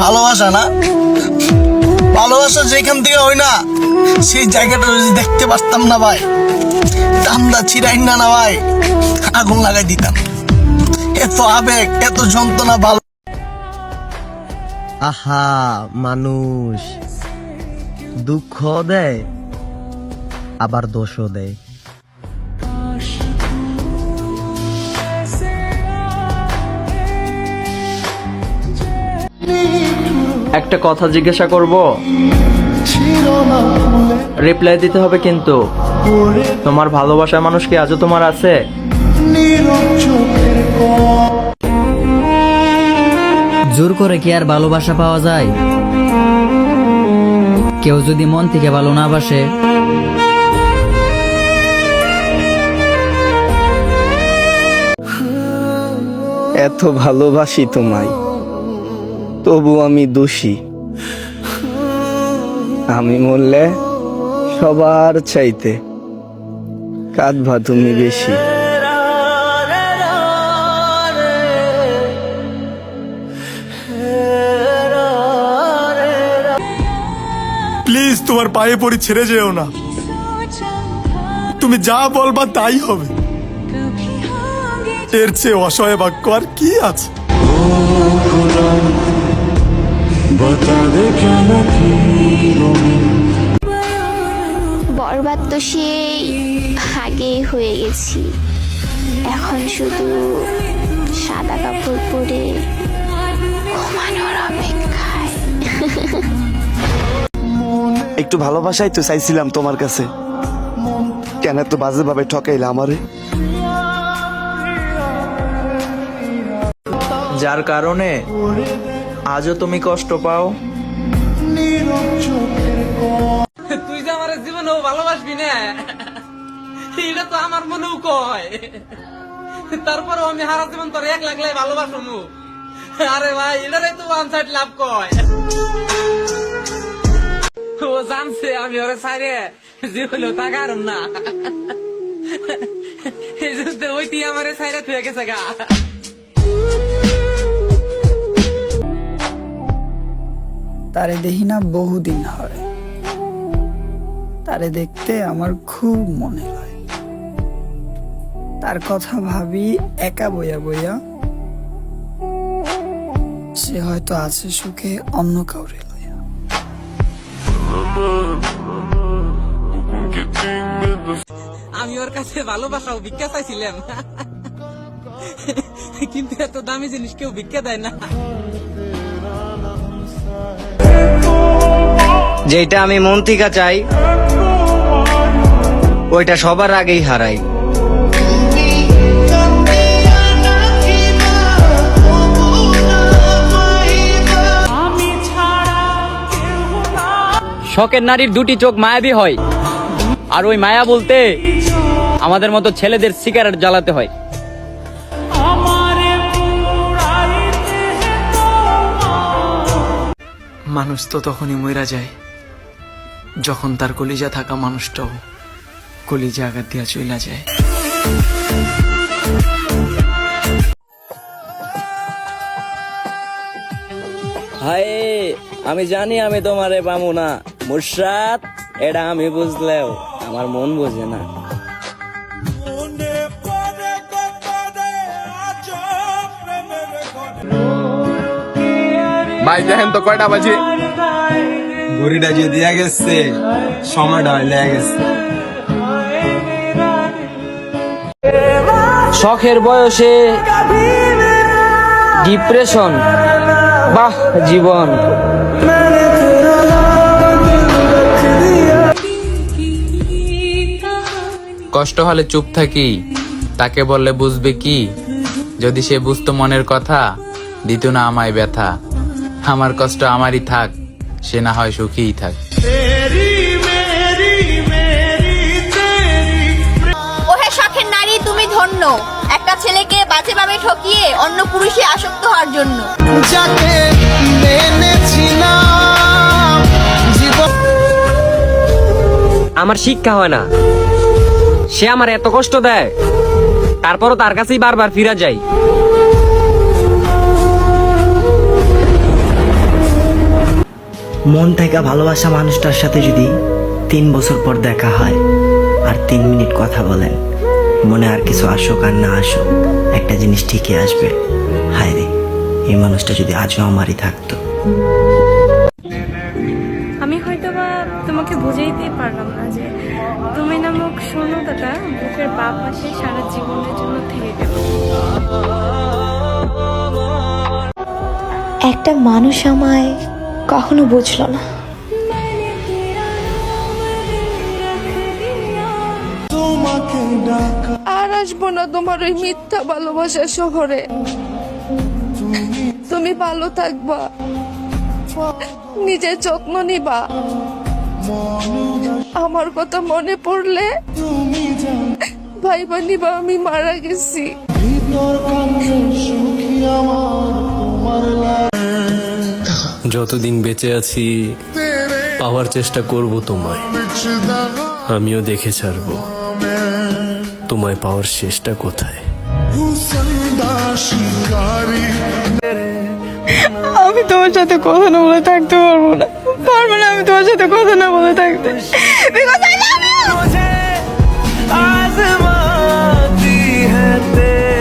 ভালোবাসা না? ভালোবাসা যেখান থেকে হয় না, সেই জায়গাটা যদি দেখতে পারতাম না ভাই টান্দা চিরাই না না ভাই, আগুন লাগাই দিতাম। এত আবেগ, এত যন্ত্রণা, ভালো আহা, মানুষ। দুঃখ দেয়, আবার দোষও দেয়। একটা কথা জিজ্ঞাসা করব? রিপ্লাই দিতে হবে কিন্তু। তোমার ভালোবাসার মানুষ কি আজও তোমার আছে? জোর করে কি আর ভালোবাসা পাওয়া যায়? কেউ যদি মন থেকে ভালো না বাসে। এত ভালোবাসি তোমায়। তবু আমি দোষী। আমি মরলে সবার চাইতে কাঁদবা তুমি বেশি। প্লিজ তোমার পায়ে পড়ি ছেড়ে যেও না। তুমি যা বলবা তাই হবে। এর চেয়ে অসহায় বাক্য আর কি আছে? বরবাদ তো সেই আগে হয়ে গেছি। এখন শুধু সাদা কাপড় পরে ঘুমানোর অপেক্ষায়। একটু ভালোবাসাই তো চাইছিলাম তোমার কাছে। কেন এত বাজে ভাবে ঠকাইলে আমারে? যার কারণে আজও তুমি কষ্ট পাও? তুই যে আমার জীবনেও ভালোবাসবি না, এটা তো আমার মনেও কয়। তারপরেও আমি হারা জীবন তোর এক লাগলে ভালোবাসবো আরে ভাই, এটারে তো ওয়ান সাইড লাভ কয়। ও জানছে, আমি ওরে সাইরে জীবনেও তাকারম না। এই জন্য ওইটি আমার সাইরে থুয়ে গেছে গা। তারে দেখি না বহুদিন হয়। তারে দেখতে আমার খুব মনে হয়। তার কথা ভাবি একা বইয়া বইয়া। সে হয়তো আছে সুখে অন্য কাউরে লইয়া। আমি ওর কাছে ভালোবাসাও ভিক্ষা চাইছিলাম। কিন্তু এত দামি জিনিস কেউ ভিক্ষা দেয় না। যেটা আমি মন থেকে চাই ওইটা সবার আগেই হারাই। শখের নারীর দুটি চোখ মায়াবী হয় আর ওই মায়া বলতে আমাদের মতো ছেলেদের সিগারেট জ্বালাতে হয়। মানুষ তো তখনই মইরা যায়। যখন তার কলিজা থাকা মানুষটাও কলিজা আঘাত দিয়া চইলা যায়। হায় আমি জানি আমি তোমারে পামু না। মুর্শাদ এটা আমি বুঝলেও আমার মন বোঝে না। ভাই দেখেন তো কয়টা বাজে? ঘড়িটা যে দিয়া গেছে সময়টা হইলে গেছে। শখের বয়সে ডিপ্রেশন বাহ জীবন। কষ্ট হলে চুপ থাকি তাকে বললে বুঝবে কি? যদি সে বুঝতো মনের কথা দিত না আমায় ব্যথা। আমার কষ্ট আমারই থাক সে না হয় সুখীই থাক। ওহে শখের নারী তুমি ধন্য। একটা ছেলেকে বাজেভাবে ঠকিয়ে অন্য পুরুষে আসক্ত হওয়ার জন্য। যাকে মেনেছিলাম আমার শিক্ষা হয় না। সে আমার এত কষ্ট দেয় তারপরও তার কাছেই বারবার ফিরা যাই মন থেকে ভালোবাসা মানুষটার সাথে যদি তিন বছর পর দেখা হয় আর তিন মিনিট কথা বলেন মনে আর কিছু আসুক আর না আসুক একটা জিনিস ঠিকই আসবে। হায় রে এই মানুষটা যদি আজও আমারই থাকতো। আমি হয়তো বা তোমাকে বুঝাইতে পারলাম না যে তুমি নামক শূন্যতাটা বুকের বাপ পাশে সারা জীবনের জন্য থেকে গেল। একটা মানুষ আমায় কখনো বুঝলো না। আর আসব না তোমার ওই মিথ্যা ভালোবাসার শহরে। তুমি ভালো থাকবা। নিজের যত্ন নিবা। আমার কথা মনে পড়লে ভাইবা নিবা, আমি মারা গেছি। যতদিন বেঁচে আছি পাওয়ার চেষ্টা করব তোমায়। আমিও দেখে ছাড়বো। তোমায় পাওয়ার শেষটা কোথায়? আমি তোমার সাথে কথা না বলে থাকতে পারব না। পারব না আমি তোমার সাথে কথা না বলে থাকতে।